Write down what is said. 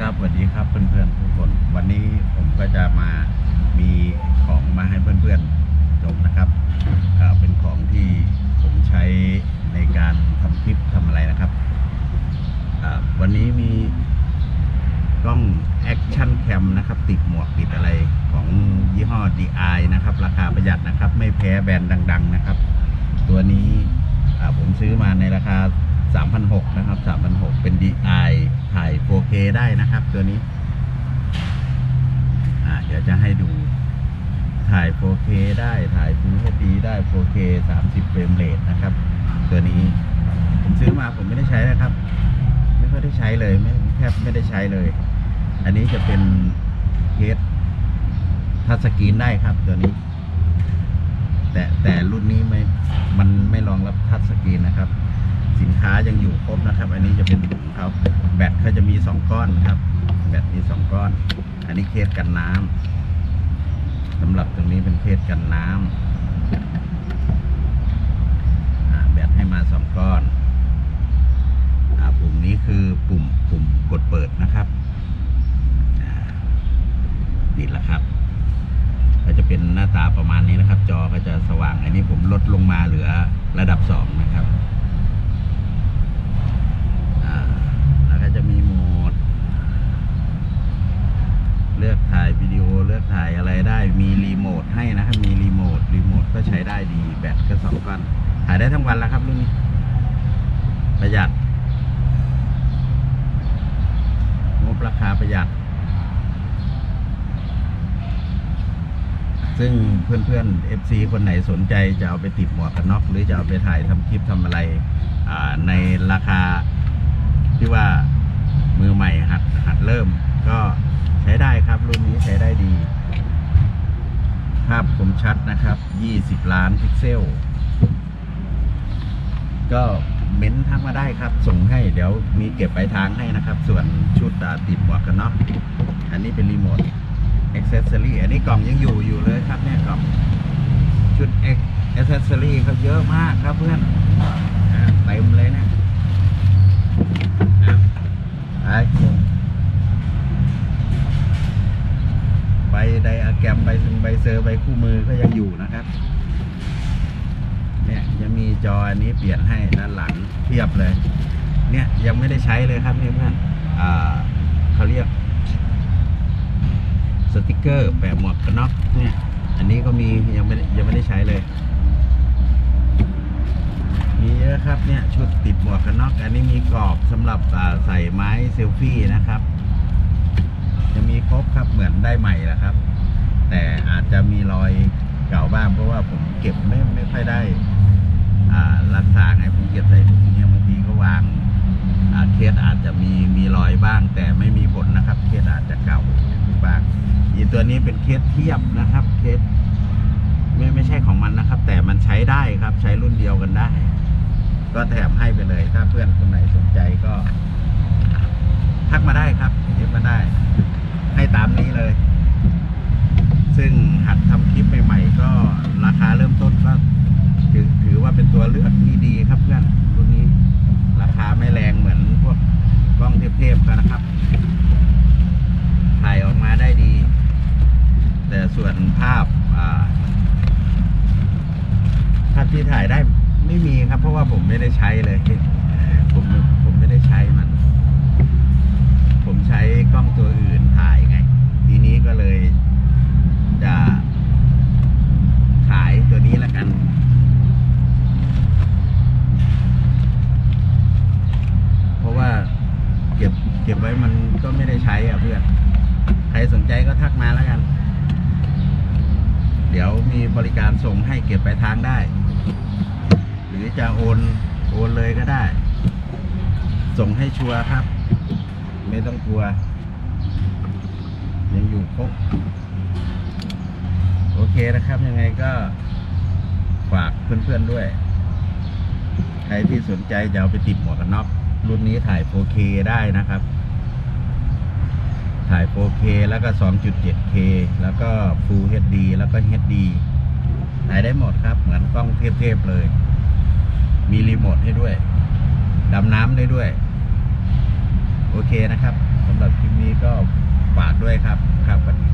ครับสวัสดีครับเพื่อนๆทุกคน วันนี้ผมก็จะมามีของมาให้เพื่อนๆชมนะครับเป็นของที่ผมใช้ในการทำคลิปทำอะไรนะครับ วันนี้มีกล้อง Action Cam นะครับติดหมวกติดอะไรของยี่ห้อ DI นะครับ ราคาประหยัดนะครับ ไม่แพ้แบรนด์ดัง ๆ นะครับ ตัวนี้ผมซื้อมาในราคา 3,600นะครับ3,600เป็น DI ได้นะครับ ตัวนี้ อ่า เดี๋ยวจะให้ดู ถ่าย 4K ได้ ถ่าย Full HD ได้ 4K 30 เฟรมเรทนะครับ ตัวนี้ ผมซื้อมาผมไม่ได้ใช้นะครับ ไม่ค่อยได้ใช้เลย ไม่แทบไม่ได้ใช้เลย อันนี้จะเป็นเคสทัชสกรีนได้ครับตัวนี้ แต่แต่รุ่นนี้ไม่ มันไม่รองรับทัชสกรีนนะครับ สินค้ายังอยู่ครบนะครับ อันนี้จะเป็นถุงเขาแบตเขาจะมีสองก้อนครับ แบตมีสองก้อน อันนี้เคสกันน้ำสำหรับตรงนี้เป็นเคสกันน้ำอ่าแบตให้มาสองก้อนอปุ่มนี้คือปุ่มปุ่มกดเปิดนะครับติดแล้วครับก็จะเป็นหน้าตาประมาณนี้นะครับ จอก็จะสว่าง อันนี้ผมลดลงมาเหลือระดับสองนะครับ อ่าแล้วก็จะมีโหมด เลือกถ่ายวิดีโอเลือกถ่ายอะไรได้มีรีโมทให้นะครับมีรีโมทรีโมทก็ใช้ได้ดีแบตก็สองก้อนถ่ายได้ทั้งวันแล้วครับรุ่นนี้ ประหยัดงบราคาประหยัด ซึ่งเพื่อนๆ FC คนไหนสนใจจะเอาไปติดหมวกกันน็อกหรือจะเอาไปถ่ายทำคลิปทำอะไรในราคาที่ว่ามือใหม่หัดหัดเริ่ม ก็ใช้ได้ครับ รุ่นนี้ใช้ได้ดี ภาพคมชัดนะครับ 20 ล้านพิกเซล ก็เม้นทักมาได้ครับ ส่งให้เดี๋ยวมีเก็บไปทางให้นะครับ ส่วนชุดอ่าติดหมวกกันน็อกอันนี้เป็นรีโมทเอ็กเซสซอรี่อันนี้กล่องยังอยู่อยู่เลยครับเนี่ยกล่องชุดเอ็กเซสซอรี่เขาเยอะมากครับเพื่อนเต็มเลยนะอะไป บไดอะแกรมใบซึงใบเซอร์ใบคู่มือก็ยังอยู่นะครับ เนี่ยยังมีจออันนี้เปลี่ยนให้ด้านหลังเทียบเลย เนี่ยยังไม่ได้ใช้เลยครับเพื่อนๆเขาเรียกสติกเกอร์แปะหมวกกันน็อกเนี่ย อันนี้ก็มียังไม่ยังไม่ได้ใช้เลย มีเยอะครับเนี่ยชุดติดหมวกกันน็อกอันนี้มีกรอบสำหรับใส่ไม้เซลฟี่นะครับ จะมีครบครับเหมือน ได้ใหม่แหละครับ แต่อาจจะมีรอยเก่าบ้างเพราะว่าผมเก็บไม่ไม่ค่อยได้รักษาไงผมเก็บใส่ถุงเนี่ยบางทีก็วางเคสอาจจะมีมีรอยบ้าง แต่ไม่มีผลนะครับเคสอาจจะเก่าบ้างอีตัวนี้เป็นเคสเทียบนะครับเคสไม่ไม่ใช่ของมันนะครับ แต่มันใช้ได้ครับ ใช้รุ่นเดียวกันได้ ก็แถมให้ไปเลย ถ้าเพื่อนคนไหนสนใจก็ ทักมาได้ครับเอฟมาได้ ให้ตามนี้เลย ซึ่งหัดทำคลิปใหม่ๆ ก็ราคาเริ่มต้นก็ถือถือว่าเป็นตัวเลือกที่ดีครับเพื่อนรุ่นนี้ ราคาไม่แรงเหมือนพวกกล้องเทพๆกันนะครับ ถ่ายออกมาได้ดี แต่ส่วนภาพภาพที่ถ่ายได้ไม่มีครับ เพราะว่าผมไม่ได้ใช้เลย ผมผมไม่ได้ใช้มัน ผมใช้กล้องตัวอื่นถ่ายไง ทีนี้ก็เลยจะขายตัวนี้แล้วกัน เพราะว่าเก็บเก็บไว้มันก็ไม่ได้ใช้อะเพื่อน ใคร สนใจก็ทักมาแล้วกัน เดี๋ยวมีบริการส่งให้เก็บไปลายทางได้ หรือจะโอนโอนเลยก็ได้ ส่งให้ชัวร์ครับ ไม่ต้องกลัว ยังอยู่ครบโอเคนะครับยังไงก็ฝากเพื่อนๆด้วย ใครที่สนใจจะเอาไปติดหมวกกันน็อกรุ่นนี้ถ่าย 4K ได้นะครับ ถ่าย 4K แล้วก็ 2.7K แล้วก็ Full HD แล้วก็ HD ถ่ายได้หมดครับเหมือนกล้องเทพๆเลย มีรีโมทให้ด้วย ดำน้ำได้ด้วย โอเคนะครับสำหรับคลิปนี้ก็ฝากด้วยครับ ครับสวัสดี